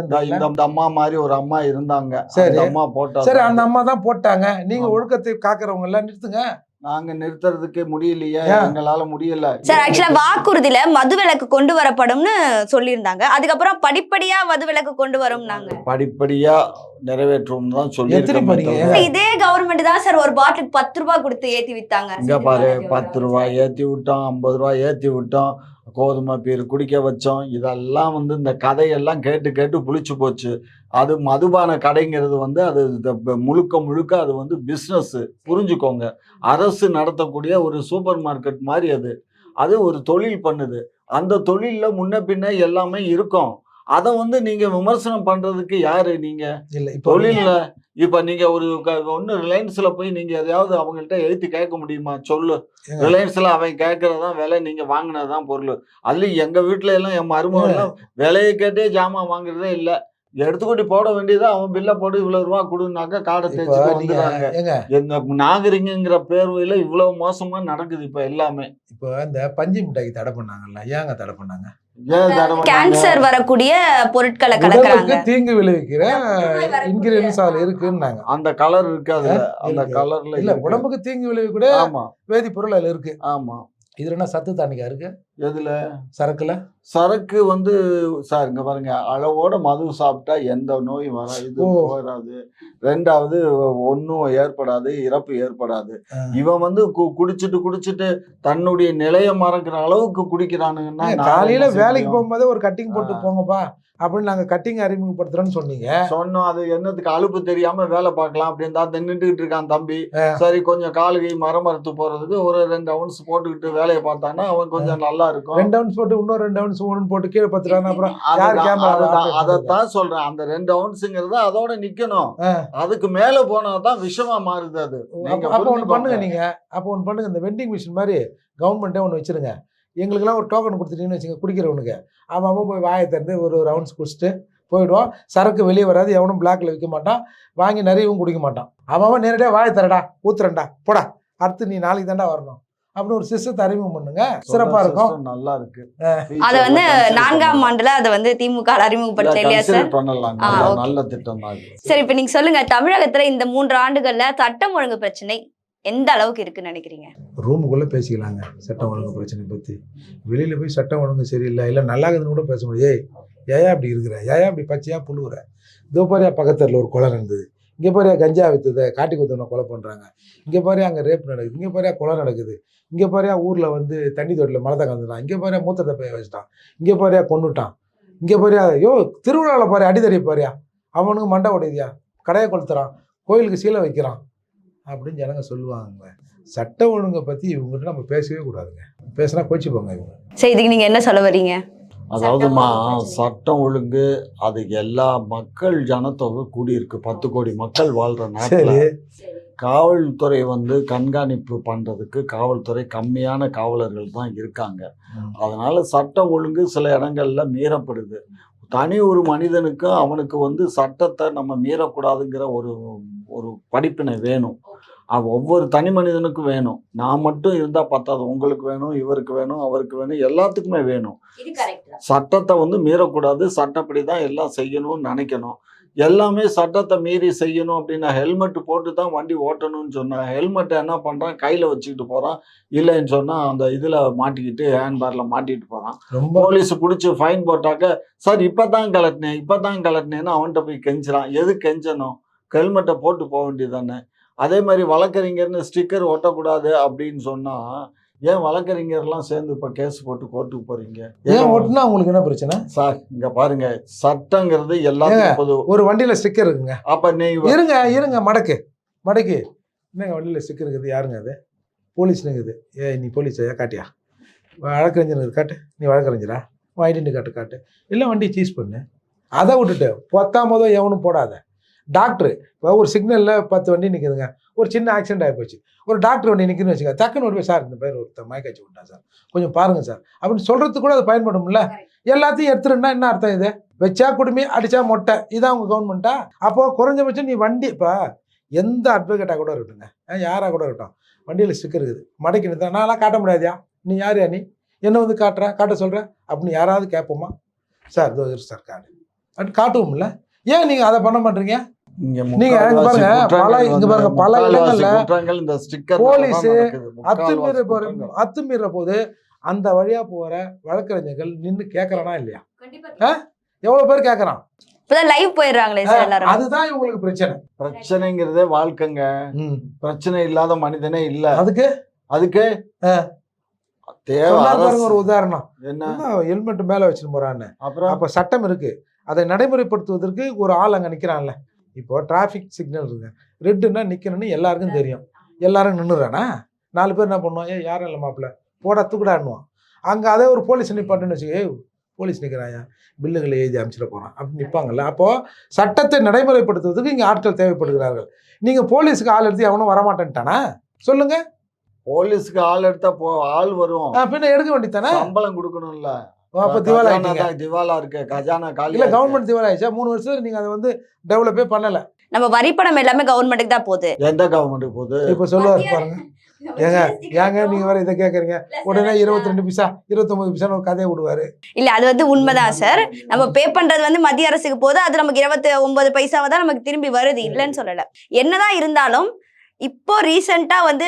[SPEAKER 2] இந்த இந்த அம்மா மாதிரி ஒரு அம்மா இருந்தாங்க.
[SPEAKER 3] சரி.
[SPEAKER 2] அந்த அம்மா போட்டா
[SPEAKER 3] சரி அந்த அம்மா தான் போட்டாங்க. நீங்க. ஒழுக்கத்தை காக்குறவங்க எல்லாம் நிறுத்துங்க.
[SPEAKER 2] நாங்க நிறுத்துறதுக்கு முடியலையே? எங்களால முடியல.
[SPEAKER 1] சார் ஆக்சுவலா வாக்குறுதியில மதுவிலக்கு கொண்டு வரப்படும்னு சொல்லியிருந்தாங்க. அதுக்கப்புறம் படிப்படியா மதுவிலக்கு கொண்டு வரும்னாங்க.
[SPEAKER 2] படிப்படியா நிறைவேற்றுவோம்னு தான்? சொல்லி
[SPEAKER 1] இதே கவர்மெண்ட் தான் சார் ஒரு பாட்டிலுக்கு பத்து ரூபாய் கொடுத்து ஏத்தி வித்தாங்க.
[SPEAKER 2] இங்க பாரு பத்து ரூபாய் ஏத்தி விட்டோம் ஐம்பது ரூபாய் ஏத்தி விட்டோம். கோதுமை பீர் குடிக்க வச்சோம். இதெல்லாம் வந்து இந்த கதையெல்லாம் கேட்டு கேட்டு புளிச்சு போச்சு. அது மதுபான கடைங்கிறது வந்து அது முழுக்க முழுக்க அது வந்து பிஸ்னஸ்ஸு புரிஞ்சுக்கோங்க. அரசு நடத்தக்கூடிய ஒரு சூப்பர் மார்க்கெட் மாதிரி அது. அது ஒரு தொழில் பண்ணுது. அந்த தொழிலில் முன்ன பின்ன எல்லாமே இருக்கும். அதை வந்து நீங்க விமர்சனம் பண்றதுக்கு யாரு நீங்க?
[SPEAKER 3] இல்ல இப்போ
[SPEAKER 2] தொழில்ல இப்ப நீங்க ஒரு ஒண்ணு ரிலையன்ஸ்ல போய் நீங்க எதையாவது அவங்கள்ட்ட எழுத்து கேட்க முடியுமா? சொல்லு. ரிலையன்ஸ்ல அவன் கேட்கறதான் விலை நீங்க வாங்கினதுதான் பொருள். அதுலயும் எங்க வீட்டுல எல்லாம் என் எல்லாம் விலையை கேட்டே ஜாமான் வாங்குறதே இல்ல. எடுத்துக்கொண்டு போட வேண்டியது அவன் பில்ல போட்டு இவ்வளவு ரூபா கொடுனாக்க காடை
[SPEAKER 3] ஏங்க.
[SPEAKER 2] இந்த நாகரிகங்கிற பேர்வையில இவ்வளவு மோசமா நடக்குது இப்ப எல்லாமே.
[SPEAKER 3] இப்போ இந்த பஞ்சு மிட்டாய்க்கு தடை பண்ணாங்கல்ல ஏங்க தடை பண்ணாங்க?
[SPEAKER 1] கேன்சர் வரக்கூடிய பொருட்களை கலக்குறாங்க.
[SPEAKER 3] தீங்கு விளைவிக்கிற இன்கிரியன்ஸ் அதுல இருக்குன்னாங்க.
[SPEAKER 2] அந்த கலர் இருக்கு அதுல அந்த. கலர்ல
[SPEAKER 3] இல்ல. உடம்புக்கு தீங்கு விளைவிக்கூடிய
[SPEAKER 2] ஆமா.
[SPEAKER 3] வேதிப்பொருள் அதுல இருக்கு.
[SPEAKER 2] ஆமா.
[SPEAKER 3] இதுல என்ன சத்து தானிக்கா இருக்கு?
[SPEAKER 2] எதுல
[SPEAKER 3] சரக்குல
[SPEAKER 2] சரக்கு வந்து சார் இங்க பாருங்க அளவோட மது சாப்பிட்டா எந்த நோயும் வர இது
[SPEAKER 3] ஓ.
[SPEAKER 2] போயிடாது ரெண்டாவது ஒன்றும் ஏற்படாது இறப்பு ஏற்படாது. இவன் வந்து கு- குடிச்சிட்டு குடிச்சிட்டு தன்னுடைய நிலைய மறக்கிற அளவுக்கு குடிக்கிறானுங்கன்னா
[SPEAKER 3] காலையில வேலைக்கு? போகும்போதே ஒரு கட்டிங் போட்டு. போங்கப்பா அப்படின்னு நாங்க கட்டிங் அறிமுகப்படுத்துறோம்னு சொன்னீங்க
[SPEAKER 2] சொன்னோம் அது என்னத்துக்கு அலுப்பு தெரியாம வேலை பார்க்கலாம் அப்படின்னு தான் நின்றுட்டு இருக்கான் தம்பி. சரி கொஞ்சம் காலுகை மரமறுத்து போறதுக்கு ஒரு ரெண்டு அவுன்ஸ் போட்டுக்கிட்டு வேலையை பார்த்தான்னா அவன் கொஞ்சம் நல்லா இருக்கும்
[SPEAKER 3] ரெண்டு அவுன்ஸ் போட்டு இன்னொரு ரெண்டு அவுன்ஸ் ஒன்று போட்டு கீழே பத்துறாங்க அப்புறம் யார் கேமரா
[SPEAKER 2] அதைத்தான் சொல்றேன். அந்த ரெண்டு அவுன்ஸுங்கிறது அதோட நிக்கணும். அதுக்கு மேல போனாதான் விஷமா மாறுது அது.
[SPEAKER 3] அப்போ ஒன்று. பண்ணுங்க நீங்க. அப்போ ஒன்று பண்ணுங்க. இந்த வெண்டிங் மிஷின் மாதிரி கவர்மெண்ட்டே ஒன்று வச்சிருங்க. எங்களுக்கெல்லாம் ஒரு டோக்கன் கொடுத்துட்டீங்கன்னு வச்சுங்க குடிக்கிறவனுக்கு. அவன் அவன் போய் வாயை திறந்து ஒரு ரவுண்ட்ஸ் குடிச்சிட்டு போயிடுவான். சரக்கு வெளியே வராது எவனும் பிளாக்ல விற்க மாட்டான். வாங்கி நிறையவும் குடிக்க மாட்டான். அவன் அவன் நேரடியாக வாயை தரடா ஊத்துறேன்டா போடா. அடுத்து நீ நாளைக்கு தாண்டா வரணும். அப்படின்னு ஒரு சிஸ்டத்தை அறிமுகம் பண்ணுங்க. சிறப்பா இருக்கும்.
[SPEAKER 2] நல்லா இருக்கு.
[SPEAKER 1] அத வந்து நான்காம் ஆண்டுல அதை வந்து திமுக அறிமுகப்படுத்த இல்லையா சார்
[SPEAKER 2] நல்ல- திட்டம்
[SPEAKER 1] சரி இப்ப நீங்க சொல்லுங்க தமிழகத்துல இந்த மூன்று ஆண்டுகள்ல சட்டம் ஒழுங்கு பிரச்சனை எந்த அளவுக்கு இருக்குன்னு நினைக்கிறீங்க?
[SPEAKER 3] ரூமுக்குள்ளே பேசிக்கலாங்க சட்டம் ஒழுங்கு பிரச்சனை பற்றி வெளியில் போய் சட்டம் ஒழுங்கு சரியில்லை இல்லை நல்லா இருக்குதுன்னு கூட பேச முடியும் ஏய் ஏயா அப்படி இருக்கிற ஏயா அப்படி பச்சையாக புழுவுற. இதோ பாரியா பக்கத்தில் ஒரு கொலை இருந்தது இங்கே பாரு கஞ்சா விற்றுத காட்டி குத்தனை கொலை பண்ணுறாங்க இங்கே பாரியா அங்கே ரேப் நடக்குது. இங்கே பாரியா கொலை நடக்குது. இங்கே பாரியா ஊரில் வந்து தண்ணி தொட்டியில் மலத்தை கலந்துட்டான். இங்கே பாரியா மூத்தத்தை போய் வச்சுட்டான். இங்கே பாரியா கொண்டுட்டான் இங்கே பாரியா யோ திருவிழாவில் பாரு அடிதறி பாரியா. அவனுக்கு மண்டை உடையதியா? கடையை கொளுத்துறான். கோயிலுக்கு சீலை வைக்கிறான். அப்படின்னு ஜனங்க சொல்லுவாங்க. சட்ட ஒழுங்கை பற்றி இவங்ககிட்ட நம்ம பேசவே கூடாதுங்க. பேசினா கோச்சிப்பாங்க இவங்க.
[SPEAKER 1] சரி இதுக்கு என்ன சொல்ல வர்றீங்க?
[SPEAKER 2] அதாவதுமா
[SPEAKER 1] சட்டம் ஒழுங்கு.
[SPEAKER 2] சட்டம் ஒழுங்கு அது எல்லா மக்கள் ஜனத்தொகை கூடியிருக்கு. பத்து கோடி மக்கள் வாழ்ற நாட்டுல. காவல்துறை வந்து கண்காணிப்பு பண்றதுக்கு காவல்துறை கம்மியான காவலர்கள் தான் இருக்காங்க. அதனால சட்டம் ஒழுங்கு சில இடங்கள்ல மீறப்படுது. தனி ஒரு மனிதனுக்கும் அவனுக்கு வந்து சட்டத்தை நம்ம மீறக்கூடாதுங்கிற ஒரு ஒரு படிப்பினை வேணும். ஒவ்வொரு தனி மனிதனுக்கும் வேணும். நான் மட்டும் இருந்தால் பத்தாது உங்களுக்கு வேணும் இவருக்கு வேணும் அவருக்கு வேணும் எல்லாத்துக்குமே வேணும்.
[SPEAKER 1] இது கரெக்ட்
[SPEAKER 2] சட்டத்தை வந்து மீறக்கூடாது. சட்டப்படி தான் எல்லாம் செய்யணும்னு நினைக்கணும். எல்லாமே சட்டத்தை மீறி செய்யணும் அப்படின்னா ஹெல்மெட் போட்டு தான் வண்டி ஓட்டணும்னு சொன்னேன் ஹெல்மெட்டை என்ன பண்ணுறான் கையில் வச்சுக்கிட்டு போகிறான் இல்லைன்னு சொன்னால் அந்த இதில் மாட்டிக்கிட்டு ஹேண்ட்பேரில் மாட்டிக்கிட்டு போகிறான் போலீஸ் பிடிச்சி ஃபைன் போட்டாக்க சார் இப்போ தான் கலட்டினேன் இப்போ தான் கலட்டினேன்னு அவன்கிட்ட போய் கெஞ்சுறான். எது கெஞ்சணும்? ஹெல்மெட்டை போட்டு போக வேண்டியதானே அதே மாதிரி வழக்கறிஞர்னு ஸ்டிக்கர் ஒட்டக்கூடாது அப்படின்னு சொன்னால் ஏன் வழக்கறிஞர்லாம் சேர்ந்து இப்போ கேஸ் போட்டு கோர்ட்டுக்கு போகிறீங்க
[SPEAKER 3] ஏன் ஓட்டுனா உங்களுக்கு என்ன பிரச்சனை?
[SPEAKER 2] சார் இங்க பாருங்க. சட்டங்கிறது எல்லாத்துக்கும் பொது
[SPEAKER 3] ஒரு வண்டியில் ஸ்டிக்கர் இருக்குங்க.
[SPEAKER 2] அப்ப நீ
[SPEAKER 3] இருங்க இருங்க மடக்கு மடக்கு. என்னங்க வண்டியில் ஸ்டிக்கர் இருக்குது? யாருங்க அது? போலீஸ் இருக்குது ஏ நீ போலீஸ் காட்டியா? வழக்கறிஞர் காட்டு. நீ வழக்கறிஞரா? ஐடென்டி காட்டு காட்டு. இல்லை வண்டியை சீஸ் பண்ணு. அதை விட்டுட்டு பத்தாமதோ எவனும் போடாத. டாக்டர் இப்போ ஒரு சிக்னலில் பத்து வண்டி நிற்குதுங்க ஒரு சின்ன ஆக்சிடென்ட் ஆகி போச்சு. ஒரு டாக்டர் வண்டி நிற்குதுன்னு வச்சுக்க டக்குன்னு ஒரு போய் சார் இந்த பேர் ஒருத்தர் மயக்காச்சு விட்டான் சார். கொஞ்சம் பாருங்கள் சார். அப்படின்னு சொல்கிறதுக்கு கூட அது பயன்படும்ல. எல்லாத்தையும் எடுத்துருன்னா என்ன அர்த்தம் இது? வச்சா குடுமி அடிச்சா மொட்டை. இதான் உங்க கவர்மெண்ட்டா அப்போ குறைஞ்சபட்சம் நீ வண்டி இப்போ எந்த அட்வொகேட்டாக கூட இருக்கட்டுங்க அஹ் யாரா கூட இருக்கட்டும். வண்டியில் ஸ்டிக்கர் இருக்குது. மடக்கி நிறுத்தா நான்லாம் காட்ட முடியாதியா? நீ யார் நீ? என்ன வந்து காட்டுற? காட்ட சொல்ற? அப்படின்னு யாராவது கேட்போமா? சார் இதோ இருக்கு சார் கார்டு அப்படி காட்டுவோம்ல. ஏன் நீங்க அதை பண்ண மாட்டீங்க?
[SPEAKER 2] இங்க
[SPEAKER 3] நீங்க பாருங்க, பல- இங்க பாருங்க, பல இடங்கள்ல
[SPEAKER 2] குற்றங்கள் இந்த ஸ்டிக்கர்
[SPEAKER 3] போலீஸ் அத்துமீற போற அத்துமீற போது அந்த வழியா போற வழக்கறிஞர்கள் நின்று கேட்கறானா இல்லையா? எவ்வளவு பேர் கேட்கறான்
[SPEAKER 1] இப்பதான் லைவ் போயிடுறாங்களே சார் எல்லாரும்.
[SPEAKER 3] அதுதான் இவங்களுக்கு பிரச்சனை.
[SPEAKER 2] பிரச்சனைங்கிறதே வாழ்க்கைங்க.
[SPEAKER 3] ம்.
[SPEAKER 2] பிரச்சனை இல்லாத மனிதனே இல்ல.
[SPEAKER 3] அதுக்கு?
[SPEAKER 2] அதுக்கு. தேவை.
[SPEAKER 3] ஒரு உதாரணம்.
[SPEAKER 2] என்ன?
[SPEAKER 3] ஹெல்மெட் மேல வச்சுட்டு போறான்னு.
[SPEAKER 2] அப்புறம்?
[SPEAKER 3] அப்ப சட்டம் இருக்கு. அதை நடைமுறைப்படுத்துவதற்கு ஒரு ஆள் அங்க நிக்கிறான்ல. இப்போ டிராஃபிக் சிக்னல் இருக்கு. ரெட்டுன்னா நிக்கணும்னு எல்லாருக்கும் தெரியும். எல்லாரும் நின்னுறானா நாலு பேர் என்ன பண்ணுவோம் ஏ யாரும் இல்லை மாப்பிள்ள. போடா தூக்குடான்னுவான். அங்க அதே ஒரு போலீஸ் நிப்பாட்டுன்னு வச்சுக்க போலீஸ் நிற்கிறாயா பில்லுகளை எழுதி அமைச்சிட போறான். அப்படின்னு நிற்பாங்கல்ல அப்போ சட்டத்தை நடைமுறைப்படுத்துவதற்கு இங்க ஆட்கள் தேவைப்படுகிறார்கள். நீங்க போலீஸுக்கு ஆள் எடுத்து எவனும் வரமாட்டேன்ட்டானா? சொல்லுங்க.
[SPEAKER 2] போலீஸ்க்கு ஆள் எடுத்தா போ ஆள் வரும்.
[SPEAKER 3] பின்ன எடுக்க வேண்டியதானே
[SPEAKER 2] சம்பளம் கொடுக்கணும்ல.
[SPEAKER 3] அப்ப திவால் ஆயிட்டீங்க
[SPEAKER 2] தான் திவாலா இருக்கு. கஜானா காலி
[SPEAKER 3] இல்ல கவர்மெண்ட் திவால் ஆயிடுச்சா? மூணு வருஷத்துல நீங்க அதை வந்து டெவலப்பே பண்ணல.
[SPEAKER 1] நம்ம வரிப்பணம் எல்லாமே கவர்மெண்ட்டுக்கு தான் போகுது.
[SPEAKER 2] எந்த கவர்மெண்ட் போகுது?
[SPEAKER 3] இப்ப சொல்லுவாரு பாருங்க. ஏங்க ஏங்க நீங்க வேற இதை கேக்குறீங்க. உடனே இருபத்தி ரெண்டு பைசா இருபத்தொன்பது பைசான்னு ஒரு கதையை விடுவாரு.
[SPEAKER 1] இல்ல அது வந்து உண்மைதான் சார் நம்ம பே பண்றது வந்து மத்திய அரசுக்கு போது அது நமக்கு இருபத்தி ஒன்பது பைசாவை தான் நமக்கு திரும்பி வருது. இல்லைன்னு சொல்லல. என்னதான் இருந்தாலும் இப்போ ரீசெண்டாக வந்து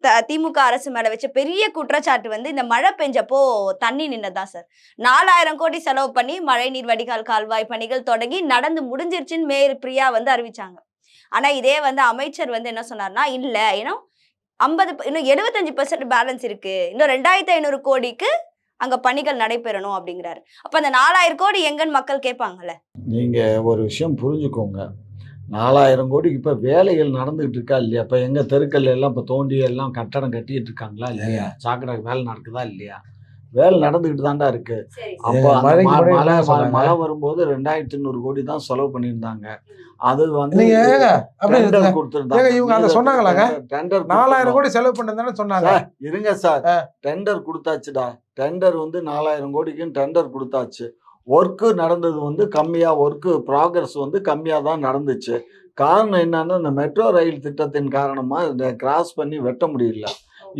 [SPEAKER 1] த- திமுக அரசு மேலே வச்ச பெரிய குற்றச்சாட்டு வந்து இந்த மழை பெஞ்சப்போ தண்ணி நின்னதுதான் சார். நாலாயிரம் கோடி செலவு பண்ணி மழைநீர் வடிகால் கால்வாய் பணிகள் தொடங்கி நடந்து முடிஞ்சிருச்சுன்னு மேயர் பிரியா வந்து அறிவிச்சாங்க. ஆனால் இதே வந்து அமைச்சர் வந்து என்ன சொன்னார்னா இல்லை ஏன்னா ஐம்பது இன்னும் எழுபத்தஞ்சு பெர்சன்ட் பேலன்ஸ் இருக்கு. இன்னும் ரெண்டாயிரத்தி ஐநூறு கோடிக்கு அங்க பணிகள் நடைபெறணும் அப்படிங்கிறாரு. அப்ப அந்த நாலாயிரம் கோடி எங்கன்னு மக்கள் கேட்பாங்கல்ல.
[SPEAKER 2] நீங்க ஒரு விஷயம் புரிஞ்சுக்கோங்க. நாலாயிரம் கோடிக்கு இப்ப வேலைகள் நடந்துகிட்டு இருக்கா இல்லையா? இப்ப எங்க தெருக்கல்ல எல்லாம் இப்ப தோண்டி எல்லாம் கட்டடம் கட்டிட்டு இருக்காங்களா இல்லையா? சாக்கடை வேலை நடக்குதா இல்லையா? வேலை நடந்துகிட்டு தான்டா இருக்கு. அப்போ மழை? மழை வரும்போது ரெண்டாயிரத்தி ஐநூறு கோடி தான் செலவு பண்ணியிருந்தாங்க. அது வந்து. கொடுத்திருந்தாங்க.
[SPEAKER 3] இவங்க அதை சொன்னாங்களாங்க?
[SPEAKER 2] டெண்டர்
[SPEAKER 3] நாலாயிரம் கோடி செலவு பண்ணதானே சொன்னாங்க.
[SPEAKER 2] இருங்க சார். டெண்டர் கொடுத்தாச்சுடா. டெண்டர் வந்து நாலாயிரம் கோடிக்கும் டெண்டர் கொடுத்தாச்சு. ஒர்க்கு நடந்தது வந்து கம்மியாக ஒர்க்கு ப்ராக்ரஸ் வந்து கம்மியாக தான் நடந்துச்சு. காரணம் என்னன்னா இந்த மெட்ரோ ரயில் திட்டத்தின் காரணமாக இந்த கிராஸ் பண்ணி வெட்ட முடியல.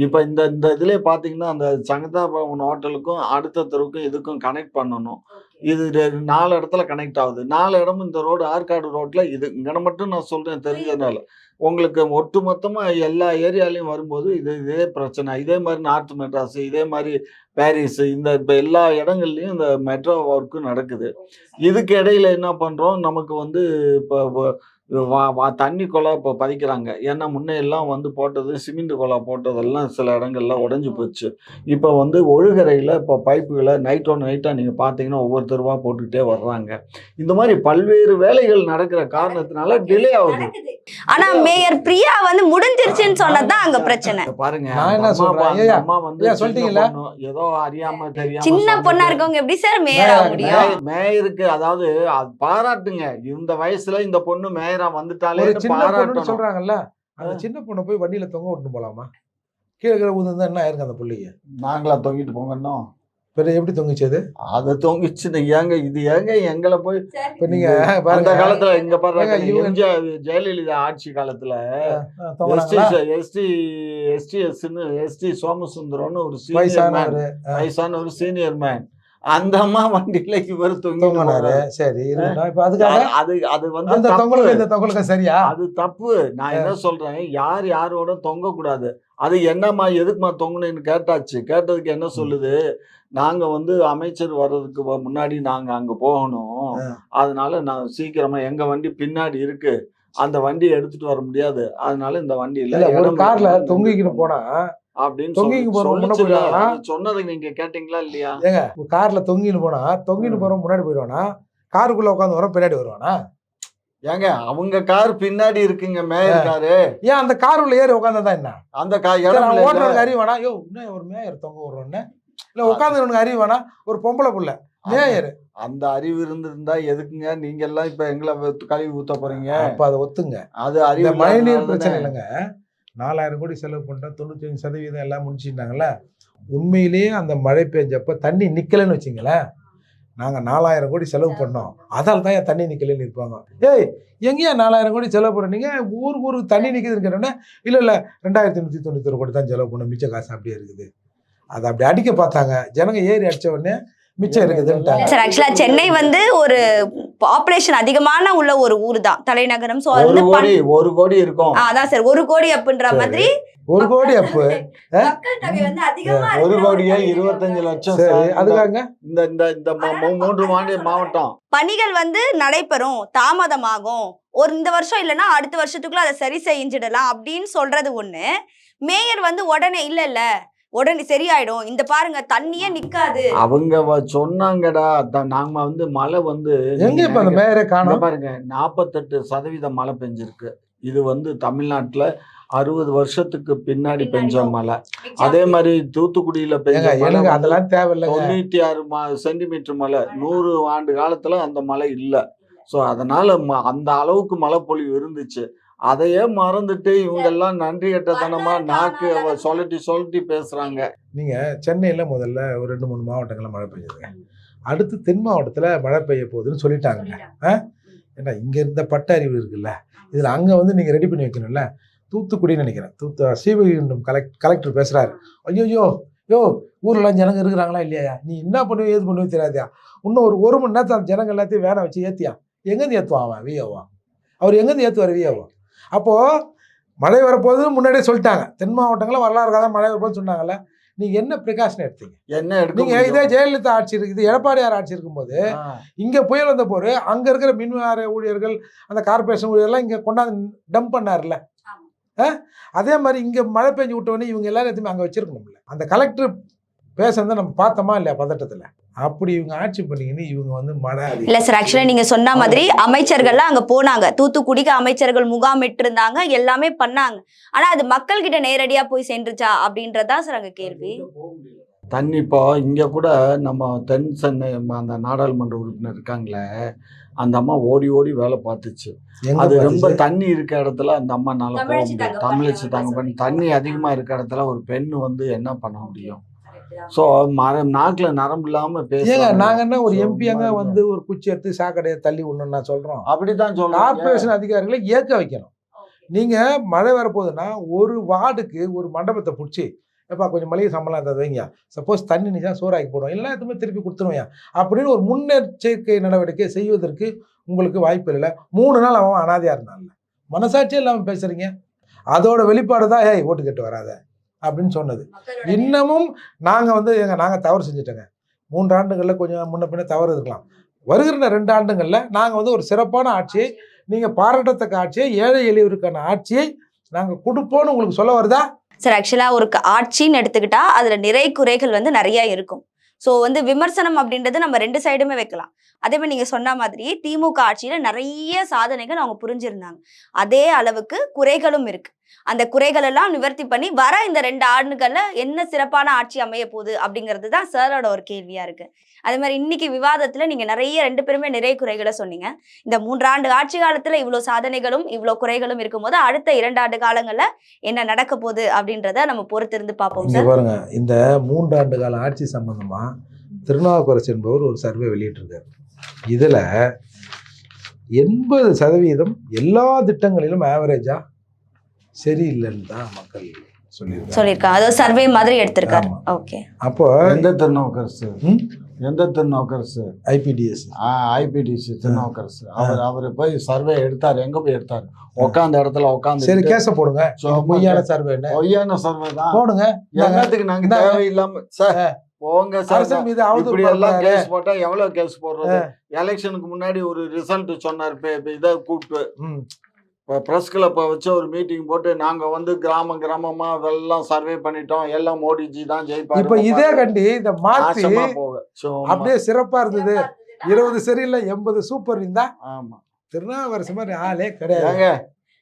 [SPEAKER 2] இப்போ இந்த இந்த இதிலே பார்த்தீங்கன்னா அந்த சங்கதாபவன் ஹோட்டலுக்கும் அடுத்த தெருவுக்கும் இதுக்கும் கனெக்ட் பண்ணணும். இது நாலு இடத்துல கனெக்ட் ஆகுது. நாலு இடமும் இந்த ரோடு ஆற்காடு ரோட்ல இது. இங்கே மட்டும் நான் சொல்றேன் தெரிஞ்சதுனால. உங்களுக்கு ஒட்டுமொத்தமா எல்லா ஏரியாலையும் வரும்போது இது இதே பிரச்சனை. இதே மாதிரி நார்த் மெட்ராஸ் இதே மாதிரி பாரிஸ் இந்த இப்போ எல்லா இடங்கள்லையும் இந்த மெட்ரோ ஒர்க்கு நடக்குது. இதுக்கு இடையில என்ன பண்றோம்? நமக்கு வந்து இப்போ தண்ணி குழா இப்போ பதிக்கிறாங்க. ஏன்னா முன்ன எல்லாம் வந்து போட்டது சிமெண்ட் குழா போட்டதெல்லாம் சில இடங்கள்ல உடஞ்சி போச்சு. இப்போ வந்து ஒழுகரையில் இப்போ பைப்புகளை நைட்டோ நைட்டாக நீங்கள் பார்த்தீங்கன்னா ஒவ்வொருத்தருவா போட்டுக்கிட்டே வர்றாங்க. இந்த மாதிரி பல்வேறு வேலைகள் நடக்கிற காரணத்தினால டிலே ஆகுது.
[SPEAKER 1] ஆனா மேயர் பிரியா வந்து முடிஞ்சிருச்சுன்னு சொன்னதுதான் அங்க பிரச்சனை.
[SPEAKER 2] பாருங்க
[SPEAKER 3] நான் என்ன சொல்றேன்?
[SPEAKER 2] அம்மா வந்து
[SPEAKER 3] சொல்லிட்டீங்கல்ல?
[SPEAKER 2] ஏதோ அறியாம தெரியாம
[SPEAKER 1] சின்ன. பொண்ணா இருக்கவங்க எப்படி சார் மேயர் ஆக முடியும்?
[SPEAKER 2] மேயர்- மேயருக்கு அதாவது அது பாராட்டுங்க. இந்த வயசுல இந்த பொண்ணு மேயரா வந்துட்டாலே
[SPEAKER 3] ஒரு சின்ன
[SPEAKER 2] பாராட்டணும்?
[SPEAKER 3] சொல்றாங்கல்ல அந்த சின்ன பொண்ணை போய் வண்டியில தொங்க விட்டு போலாமா? கீழே கீழே ஊதுந்தா என்ன ஆயிருக்கு அந்த பிள்ளைங்க
[SPEAKER 2] நாங்களா தொங்கிட்டு போங்கன்னோம்
[SPEAKER 3] பிறகு எப்படி தொங்குச்சு அது
[SPEAKER 2] தொங்கிச்சுன்னு ஏங்க இது ஏங்க எங்களை போய்
[SPEAKER 3] இப்ப நீங்க
[SPEAKER 2] அந்த காலத்துல இங்க பாருங்க ஜெயலலிதா ஆட்சி காலத்துல? எஸ்டி எஸ்டி எஸ்டிஎஸ்ன்னு எஸ்டி சோமசுந்தரம்னு ஒரு சீனியர் மேன் வயசான ஒரு சீனியர் மேன் அந்த அம்மா வண்டியில இவர்
[SPEAKER 3] தொங்கினாரு. சரி. இப்ப அதுக்காக
[SPEAKER 2] அது அது வந்து
[SPEAKER 3] அந்த. தொங்கலுக்கு இந்த தொங்கலுக்கு சரியா?
[SPEAKER 2] அது தப்பு. நான் என்ன சொல்றேன் யார் யாரோட தொங்க கூடாது அது என்னம்மா எதுக்குமா தொங்குனேன்னு கேட்டாச்சு. கேட்டதுக்கு என்ன சொல்லுது? நாங்க வந்து அமைச்சர் வர்றதுக்கு முன்னாடி நாங்க அங்க போகணும். அதனால நான் சீக்கிரமா எங்க வண்டி பின்னாடி இருக்கு. அந்த வண்டியை எடுத்துட்டு வர முடியாது. அதனால இந்த வண்டியில
[SPEAKER 3] இல்ல ஒரு கார்ல. தொங்கிக்கிட்டு போனா
[SPEAKER 2] அப்படின்னு
[SPEAKER 3] தொங்கிக்கு
[SPEAKER 2] சொல்லி-
[SPEAKER 3] போறவங்க முன்ன
[SPEAKER 2] சொல்லுச்சுல.
[SPEAKER 3] போயிடுவாங்களா?
[SPEAKER 2] அது சொன்னதை நீங்க கேட்டீங்களா இல்லையா?
[SPEAKER 3] ஏங்க கார்ல தொங்கின்னு போனா தொங்கின்னு போறவன் முன்னாடி போயிடுவானா? காருக்குள்ள உட்காந்து வர பின்னாடி வருவானா?
[SPEAKER 2] ஏங்க அவங்க கார் பின்னாடி இருக்குங்க மேயர் காரு
[SPEAKER 3] ஏன் அந்த கார் உள்ள ஏறி உட்காந்தா என்ன?
[SPEAKER 2] அந்த கா
[SPEAKER 3] சரி,
[SPEAKER 2] இடம்
[SPEAKER 3] அவன்
[SPEAKER 2] இல்ல.
[SPEAKER 3] ஓட்டுறவனுக்கு அறிவு வேணா யோ இன்னும் ஒரு மேயர் தொங்க விடுறோன்னு. இல்ல உட்காந்துவனுக்கு அறிவு வேணா ஒரு பொம்பளை புள்ள. மேயர்.
[SPEAKER 2] அந்த அறிவு இருந்திருந்தா எதுக்குங்க? நீங்க எல்லாம் இப்ப எங்களை கழுவி ஊத்த போறீங்க?
[SPEAKER 3] அப்ப அதை ஒத்துங்க.
[SPEAKER 2] அது அறிவு
[SPEAKER 3] மழைநீர் பிரச்சனை. இல்லைங்க. நாலாயிரம் கோடி செலவு பண்ணிட்டோம் தொண்ணூத்தஞ்சு சதவீதம் எல்லாம் முடிச்சுட்டாங்கல்ல. உண்மையிலேயே அந்த மழை பெஞ்சப்ப தண்ணி நிக்கலைன்னு வச்சுங்களேன். நாங்கள் நாலாயிரம் கோடி செலவு பண்ணோம். அதால் தான் ஏன் தண்ணி நிற்கலன்னு இருப்பாங்க ஏய் எங்கேயா நாலாயிரம் கோடி செலவு பண்ணுறீங்க ஊருக்கு ஊருக்கு தண்ணி நிற்குதுன்னு இல்லை இல்லை ரெண்டாயிரத்தி நூற்றி தொண்ணூத்தொரு கோடி தான் செலவு பண்ணோம். மிச்ச காசு அப்படியே இருக்குது. அதை அப்படி அடிக்க பார்த்தாங்க. ஜனங்க ஏறி அடிச்ச உடனே மிச்சம் இருக்குதுன்ட்டாங்க.
[SPEAKER 1] சார் ஆக்சுவலா சென்னை வந்து ஒரு பாப்புலேஷன் அதிகமான உள்ள ஒரு ஊர் தான் தலைநகரம். சோ அது
[SPEAKER 2] கோடி ஒரு கோடி இருக்கும்.
[SPEAKER 1] ஆ, அதான் சார் ஒரு கோடி அப்படின்ற. மாதிரி
[SPEAKER 3] ஒரு கோடி அப்பு.
[SPEAKER 2] ஒரு கோடியே இருபத்தஞ்சு லட்சம்
[SPEAKER 3] சரி
[SPEAKER 2] சார். இந்த-
[SPEAKER 3] அதுக்காக
[SPEAKER 2] இந்த இந்த இந்த மூன்று மாநில மாவட்டம்.
[SPEAKER 1] பணிகள் வந்து நடைபெறும். தாமதமாகும். ஒரு இந்த வருஷம் இல்லைன்னா அடுத்த வருஷத்துக்குள்ள அதை சரி செஞ்சிடலாம் அப்படின்னு சொல்றது ஒண்ணு. மேயர் வந்து உடனே இல்ல இல்ல. உடனே சரியாயிடும். இந்த பாருங்க தண்ணியே நிக்காது.
[SPEAKER 2] அவங்க சொன்னாங்கடா த- நாங்க வந்து மழை வந்து
[SPEAKER 3] எங்க இப்ப அந்த மேயரே காணும்?
[SPEAKER 2] பாருங்க நாற்பத்தெட்டு சதவீதம் மழை பெஞ்சிருக்கு. இது வந்து தமிழ்நாட்டுல அறுபது வருஷத்துக்கு பின்னாடி பெஞ்ச மழை. அதே மாதிரி தூத்துக்குடியில பெஞ்ச
[SPEAKER 3] எனக்கு அதெல்லாம் தேவையில்லைங்க.
[SPEAKER 2] தொண்ணூத்தி ஆறு சென்டிமீட்டர் மழை. நூறு ஆண்டு காலத்துல அந்த மழை இல்லை. ஸோ அதனால ம- அந்த அளவுக்கு மழை பொழிவு இருந்துச்சு. அதையே மறந்துட்டு இவங்க எல்லாம் நன்றி கெட்டத்தனமா நாக்கு சொல்லட்டி சொல்லட்டி பேசுறாங்க.
[SPEAKER 3] நீங்க சென்னையில முதல்ல ஒரு ரெண்டு மூணு மாவட்டங்கள்ல மழை பெய்யுதுங்க. அடுத்து தென் மாவட்டத்துல மழை பெய்ய போகுதுன்னு சொல்லிட்டாங்க. ஏன்னா இங்க இருந்த பட்ட அறிவு இருக்குல்ல இதுல அங்க வந்து நீங்க ரெடி பண்ணி வைக்கணும்ல. தூத்துக்குடின்னு நினைக்கிறேன். தூத்து ஸ்ரீவைகுண்டம் கலெக்ட் கலெக்டர் பேசுறாரு. ஐயோ யோ ஊர்ல ஜனங்க இருக்கிறாங்களா இல்லையா? நீ என்ன பண்ணுவ ஏது பண்ணுவ தெரியாதியா? இன்னும் ஒரு ஒரு மணி நேரத்தில் அந்த ஜனங்க எல்லாத்தையும் வேனை வச்சு ஏத்தியா? எங்கேருந்து ஏத்துவான் அவன் வியோவா அவர் எங்கேருந்து ஏத்துவார் வியோவா அப்போ மழை வரப்போகுதுன்னு முன்னாடியே சொல்லிட்டாங்க. தென் மாவட்டங்களில் வரலாறு கதை மழை வரப்போகுதுன்னு சொன்னாங்கல்ல. நீங்க என்ன ப்ரிகாஷன் எடுத்தீங்க?
[SPEAKER 2] என்ன எடுக்க
[SPEAKER 3] நீங்க இதே? ஜெயலலிதா ஆட்சி இருக்குது எடப்பாடியார் ஆட்சி இருக்கும்போது. இங்க புயல் வந்த போது அங்க இருக்கிற மின்வார ஊழியர்கள் அந்த கார்பரேஷன் ஊழியர்லாம் இங்க கொண்டாந்து டம்ப் பண்ணார்ல? அதே மாதிரி இங்க மழை பெஞ்சு விட்டவொடனே இவங்க எல்லாரும் எதுவுமே அங்க வச்சிருக்கணும்ல. அந்த கலெக்டர் பேசுறத நம்ம பார்த்தோமா இல்லையா பதட்டத்துல? அப்படி இவங்க ஆட்சி பண்ணிக்கின்னு இவங்க வந்து அதிகம்.
[SPEAKER 1] இல்ல சார் ஆக்சுவலா நீங்க சொன்ன மாதிரி அமைச்சர்கள்லாம் அங்க போனாங்க. தூத்துக்குடிக்கு அமைச்சர்கள் முகாமிட்டு இருந்தாங்க எல்லாமே பண்ணாங்க. ஆனா அது மக்கள் கிட்ட நேரடியா போய் சென்றுச்சா அப்படின்றதா சார் அங்க கேள்வி.
[SPEAKER 2] தண்ணி இப்போ இங்க கூட நம்ம தென் சென்னை அந்த நாடாளுமன்ற உறுப்பினர் இருக்காங்களே அந்த அம்மா ஓடி ஓடி வேலை பார்த்துச்சு. அது ரொம்ப? தண்ணி இருக்க இடத்துல அந்த அம்மானால போக
[SPEAKER 1] தாங்க
[SPEAKER 2] தமிழச்சு
[SPEAKER 1] பண்ணி
[SPEAKER 2] தாங்க பண்ணி. தண்ணி அதிகமா இருக்க இடத்துல ஒரு பெண் வந்து என்ன பண்ண முடியும்? சோ மர நாக்குல நரம்பு இல்லாம
[SPEAKER 3] ஏங்க
[SPEAKER 2] பேசுறாங்க
[SPEAKER 3] நாங்க என்ன ஒரு
[SPEAKER 2] So,
[SPEAKER 3] எம்பியாங்க வந்து ஒரு குச்சி எடுத்து சாக்கடையை தள்ளி விடணும்னு நான் சொல்றோம்.
[SPEAKER 2] அப்படித்தான் சொல்றாங்க
[SPEAKER 3] கார்பரேஷன் அதிகாரிகளை ஏற்க வைக்கணும். நீங்க மழை வரப்போகுதுன்னா ஒரு வார்டுக்கு ஒரு மண்டபத்தை பிடிச்சி எப்பா கொஞ்சம் மளிகை சம்பளம் அதை வைங்க. சப்போஸ் தண்ணி நிச்சா சோறாக்கி போடும். எல்லாத்துக்குமே திருப்பி கொடுத்துருவையா அப்படின்னு ஒரு முன்னெச்சரிக்கை நடவடிக்கை செய்வதற்கு உங்களுக்கு வாய்ப்பு இல்லை மூணு நாள் அவன் அனாதையா இருந்தான்ல. மனசாட்சியே இல்லாமல் பேசுறீங்க. அதோட வெளிப்பாடு தான் ஏய் ஓட்டு கேட்டு வராத. அப்படின்னு சொன்னது. இன்னமும் நாங்கள் வந்து எங்க நாங்கள் தவறு செஞ்சுட்டோங்க. மூன்று ஆண்டுகளில் கொஞ்சம் முன்ன பின்ன தவறு இருக்கலாம். வருகிற ரெண்டு ஆண்டுகளில் நாங்கள் வந்து ஒரு சிறப்பான ஆட்சியை நீங்கள் பாராட்டத்தக்க ஆட்சியை ஏழை எளியவருக்கான ஆட்சியை நாங்கள் கொடுப்போம்னு உங்களுக்கு சொல்ல வருதா?
[SPEAKER 1] சார் ஆக்சுவலா ஒரு ஆட்சின்னு எடுத்துக்கிட்டா அதுல நிறை குறைகள் வந்து நிறைய இருக்கும். ஸோ வந்து விமர்சனம் அப்படின்றது நம்ம ரெண்டு சைடுமே வைக்கலாம். அதே மாதிரி நீங்க சொன்ன மாதிரி திமுக ஆட்சியில நிறைய சாதனைகள் அவங்க புரிஞ்சிருந்தாங்க. அதே அளவுக்கு குறைகளும் இருக்கு. அந்த குறைகள் எல்லாம் நிவர்த்தி பண்ணி வர இந்த ரெண்டு ஆண்டுகள்ல என்ன சிறப்பான ஆட்சி அமைய போகுது அப்படிங்கிறது தான் சாரோட ஒரு கேள்வியா இருக்கு. அதே மாதிரி இன்னைக்கு விவாதத்துல நீங்க நிறைய ரெண்டு பேருமே நிறை குறைகளை சொன்னீங்க. இந்த மூன்றாண்டு ஆட்சி காலத்துல இவ்வளவு சாதனைகளும் இவ்வளவு குறைகளும் இருக்கும்போது அடுத்த இரண்டு ஆண்டு காலங்கள்ல என்ன நடக்க போகுது அப்படின்றத நம்ம பொறுத்திருந்து பார்ப்போம் சார்.
[SPEAKER 3] பாருங்க இந்த மூன்றாண்டு கால ஆட்சி சம்பந்தமா திருநாவுக்கரசு என்பவர் ஒரு சர்வே வெளியிட்டிருக்காரு. இதுல எண்பது சதவீதம் எல்லா திட்டங்களிலும் ஆவரேஜா சரியில்லைன்னு தான் மக்கள் சொல்லியிருக்காங்க.
[SPEAKER 1] சொல்லியிருக்காங்க. அதாவது சர்வே மாதிரி எடுத்திருக்காரு. ஓகே.
[SPEAKER 3] அப்போ
[SPEAKER 2] எந்த திருநாவுக்கரசு? எந்த திருநாவுக்கரசு
[SPEAKER 3] ஐபிடிஎஸ்.
[SPEAKER 2] ஐபிடிசி திருநாவுக்கரசு அவர் அவர் போய் சர்வே எடுத்தார். எங்க போய் எடுத்தார்? உட்காந்த இடத்துல
[SPEAKER 3] சரி
[SPEAKER 2] உட்காந்து
[SPEAKER 3] கேஸ போடுங்க. பொய்யான சர்வே என்ன?
[SPEAKER 2] பொய்யான சர்வே தான்.
[SPEAKER 3] போடுங்க.
[SPEAKER 2] என்னத்துக்கு நாங்க. தேவையில்லாம சார் போங்க சார்.
[SPEAKER 3] மீது
[SPEAKER 2] இப்படி எல்லாம். கேஸ் போட்டா எவ்வளவு கேஸ் போடுறது? எலெக்ஷனுக்கு முன்னாடி ஒரு ரிசல்ட் சொன்னார். இதை கூப்பிட்டு. ப்ரெஸ் கிளப்பை வச்சு ஒரு மீட்டிங் போட்டு நாங்க வந்து கிராம கிராமமா அதெல்லாம் சர்வே பண்ணிட்டோம். எல்லாம் மோடிஜி தான் ஜெயிப்பாரு
[SPEAKER 3] இப்ப இதே கண்டி இந்த
[SPEAKER 2] சும்மா.
[SPEAKER 3] அப்படியே சிறப்பா இருந்தது. இருபது சரியில்லை எண்பது சூப்பர் இருந்தா
[SPEAKER 2] ஆமா.
[SPEAKER 3] திருநாவுக்கரசு மாதிரி ஆளே கிடையாது.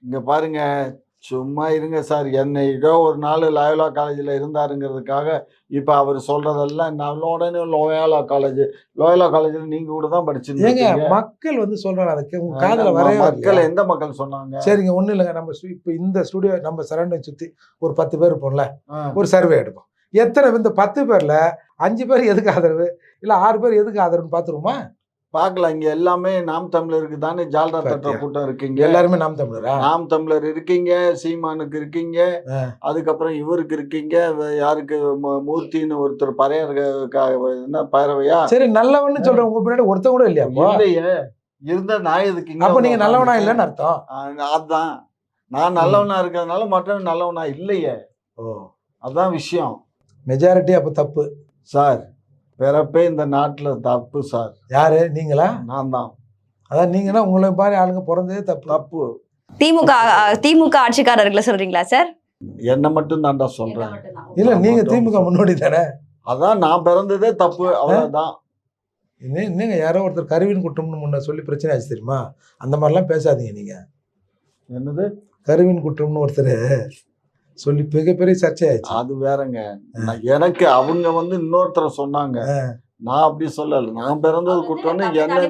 [SPEAKER 2] இங்க பாருங்க சும்மா இருங்க சார். என்னை ஏதோ ஒரு நாள் லயோலா காலேஜில் இருந்தாருங்கிறதுக்காக இப்போ அவர் சொல்றதெல்லாம் நான் உடனே லோயாலா காலேஜ் லோயாலா காலேஜில் நீங்க கூட தான் படிச்சிருந்தீங்க
[SPEAKER 3] மக்கள் வந்து சொல்றாங்க அதுக்கு உங்க காதுல வரவே
[SPEAKER 2] மக்கள்? எந்த மக்கள் சொன்னாங்க?
[SPEAKER 3] சரிங்க ஒண்ணும் இல்லைங்க. நம்ம இப்ப இந்த ஸ்டுடியோ நம்ம சரௌண்டிங் சுத்தி ஒரு பத்து பேர் இருப்போம்ல. ஒரு சர்வே எடுப்போம். எத்தனை இந்த பத்து பேர்ல அஞ்சு பேர் எதுக்கு ஆதரவு? இல்ல ஆறு பேர் எதுக்கு ஆதரவுன்னு பாத்துருமா
[SPEAKER 2] பார்க்கலாம் இங்க எல்லாமே நாம் தமிழருக்கு தானே ஜால்ரா தட்டுற? கூட்டம் இருக்கீங்க.
[SPEAKER 3] எல்லாருமே நாம் தமிழரா?
[SPEAKER 2] நாம் தமிழர் இருக்கீங்க சீமானுக்கு இருக்கீங்க. அதுக்கப்புறம் இவருக்கு இருக்கீங்க யாருக்கு மூர்த்தின்னு ஒருத்தர் பறையர் என்ன பறவையா
[SPEAKER 3] சரி நல்லவன்னு சொல்றேன் உங்க பின்னாடி ஒருத்தன் கூட இல்லையா?
[SPEAKER 2] இல்லையே இருந்த நான் எதுக்கு
[SPEAKER 3] அப்ப நீங்க நல்லவனா? இல்லைன்னு அர்த்தம்.
[SPEAKER 2] அதான். நான் நல்லவனா இருக்கிறதுனால மற்றவன் நல்லவனா இல்லையே.
[SPEAKER 3] ஓ.
[SPEAKER 2] அதான் விஷயம்.
[SPEAKER 3] மெஜாரிட்டி அப்ப தப்பு.
[SPEAKER 2] சார் பிறப்பே இந்த நாட்டுல தப்பு சார்.
[SPEAKER 3] யாரு? நீங்களா?
[SPEAKER 2] நான் தான்.
[SPEAKER 3] அதான் நீங்கன்னா உங்களை மாதிரி ஆளுங்க பிறந்ததே தப்பு.
[SPEAKER 2] தப்பு.
[SPEAKER 1] திமுக திமுக ஆட்சிக்காரர்களை சொல்றீங்களா சார்?
[SPEAKER 2] என்ன மட்டும் தான்டா சொல்றேன்.
[SPEAKER 3] இல்ல நீங்க திமுக முன்னோடி தானே?
[SPEAKER 2] அதான் நான் பிறந்ததே தப்பு அவ்வளவுதான்.
[SPEAKER 3] இன்னுங்க யாரோ ஒருத்தர் கருவின் குற்றம்னு முன்ன சொல்லி பிரச்சனை ஆச்சு தெரியுமா? அந்த மாதிரிலாம் பேசாதீங்க நீங்க.
[SPEAKER 2] என்னது?
[SPEAKER 3] கருவின் குற்றம்னு ஒருத்தர் சொல்லி மிகப்பெரிய சர்ச்சை ஆயிடுச்சு
[SPEAKER 2] அது வேறங்க. நான் எனக்கு அவங்க வந்து இன்னொருத்தரை சொன்னாங்க. நான் அப்படி சொல்லல. நான் பிறந்தது குற்றம்னு என்ன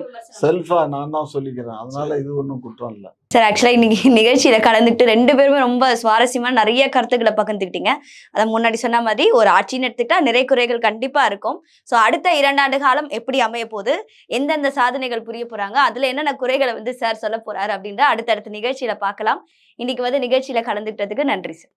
[SPEAKER 2] செல்ஃபா நான் தான் சொல்லிக்கிறேன். அதனால இது ஒன்றும் குற்றம் இல்லை.
[SPEAKER 1] சார் ஆக்சுவலா இன்னைக்கு நிகழ்ச்சியில கலந்துக்கிட்டு ரெண்டு பேருமே ரொம்ப சுவாரஸ்யமா நிறைய கருத்துக்களை பகிர்ந்துக்கிட்டீங்க. அதை முன்னாடி சொன்ன மாதிரி ஒரு ஆட்சின்னு எடுத்துக்கிட்டா நிறை குறைகள் கண்டிப்பா இருக்கும். ஸோ அடுத்த இரண்டாண்டு காலம் எப்படி அமைய போகுது? எந்தெந்த சாதனைகள் புரிய போறாங்க? அதுல என்னென்ன குறைகளை வந்து சார் சொல்ல போறாரு அப்படின்ற அடுத்தடுத்த நிகழ்ச்சியில பார்க்கலாம். இன்னைக்கு வந்து நிகழ்ச்சியில கலந்துக்கிட்டதுக்கு நன்றி சார்